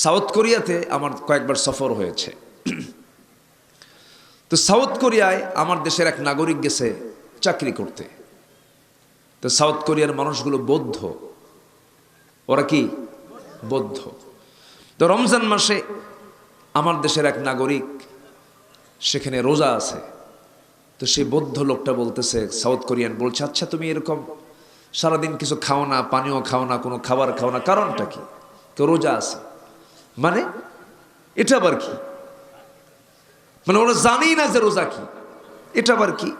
South কোরিয়াতে আমার কয়েকবার সফর হয়েছে। তো সাউথ কোরিয়ায় আমার দেশের এক নাগরিক গেছে চাকরি করতে। তো সাউথ কোরিয়ার মানুষগুলো বৌদ্ধ। ওরা কি? বৌদ্ধ। তো রমজান মাসে আমার দেশের এক নাগরিক সেখানে রোজা আছে। তো সেই বৌদ্ধ লোকটা বলতেছে, সাউথ কোরিয়ান বলছে আচ্ছা তুমি এরকম সারাদিন কিছু খাও না, পানীয় খাও না, কোনো খাবার খাও না, কারণটা কি? তো রোজা আছে। মানে? এটা আবার কি? মানে ওরা জানেই না যে রোজা কি। এটা আবার কি?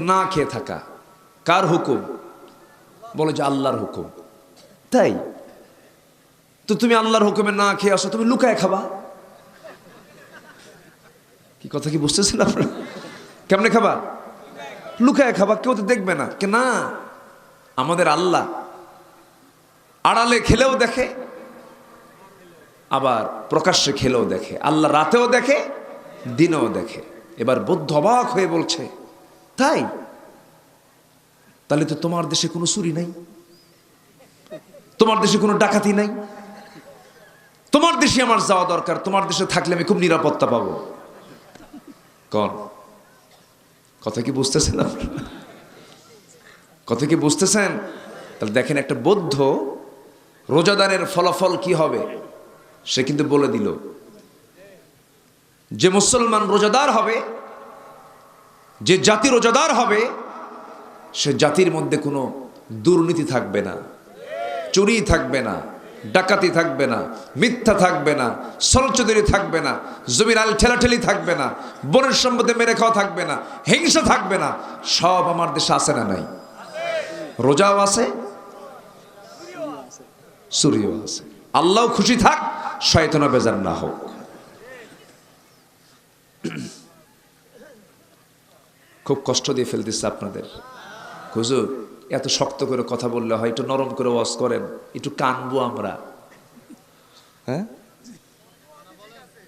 না খেয়ে থাকা। কার হুকুম? বলে যে আল্লাহর হুকুম। তাই? তো তুমি আল্লাহর হুকুমে না খেয়ে আসো, তুমি লুকায় খাবা। কি কথা কি বুঝতেছেন কেমনে খাবা? লুকায় খাবা, কেউ তো দেখবে না। কে না? আমাদের আল্লাহ আড়ালে খেলেও দেখে আবার প্রকাশ্যে খেলেও দেখে, আল্লাহ রাতেও দেখে, দিনেও দেখে। এবার বৌদ্ধ অবাক হয়ে বলছে, তাই? তাহলে তো তোমার দেশে কোনো চুরি নাই? তোমার দেশে কোনো ডাকাতি নাই? তোমার দেশে আমার যাওয়া দরকার, তোমার দেশে থাকলে আমি খুব নিরাপত্তা পাবো। কন? কথা কি বুঝতেছেন আপনারা? কথা কি বুঝতেছেন? তাহলে দেখেন একটা বৌদ্ধ রোজাদারের ফলাফল কি হবে? সে কিন্তু বলে দিল, যে মুসলমান রোজাদার হবে, যে জাতি রোজাদার হবে, সে জাতির মধ্যে কোনো দুর্নীতি থাকবে না, চুরি থাকবে না, ডাকাতি থাকবে না, মিথ্যা থাকবে না সরচদরি থাকবে না, জমির আল ঠেলাঠেলি থাকবে না, বনের সম্পদে মেরে খাওয়া থাকবে না, হিংসা থাকবে না, সব আমার দেশে আছে না নাই? রোজাও আছে, চুরিও আছে। আল্লাহ খুশি থাক শয়তনা বেজার না হোক। খুব কষ্ট দিয়ে ফেলতেছে আপনাদের। হুজুর, এত শক্ত করে কথা বললে হয়, একটু নরম করে ওয়াজ করেন, একটু কানবো আমরা। হ্যাঁ?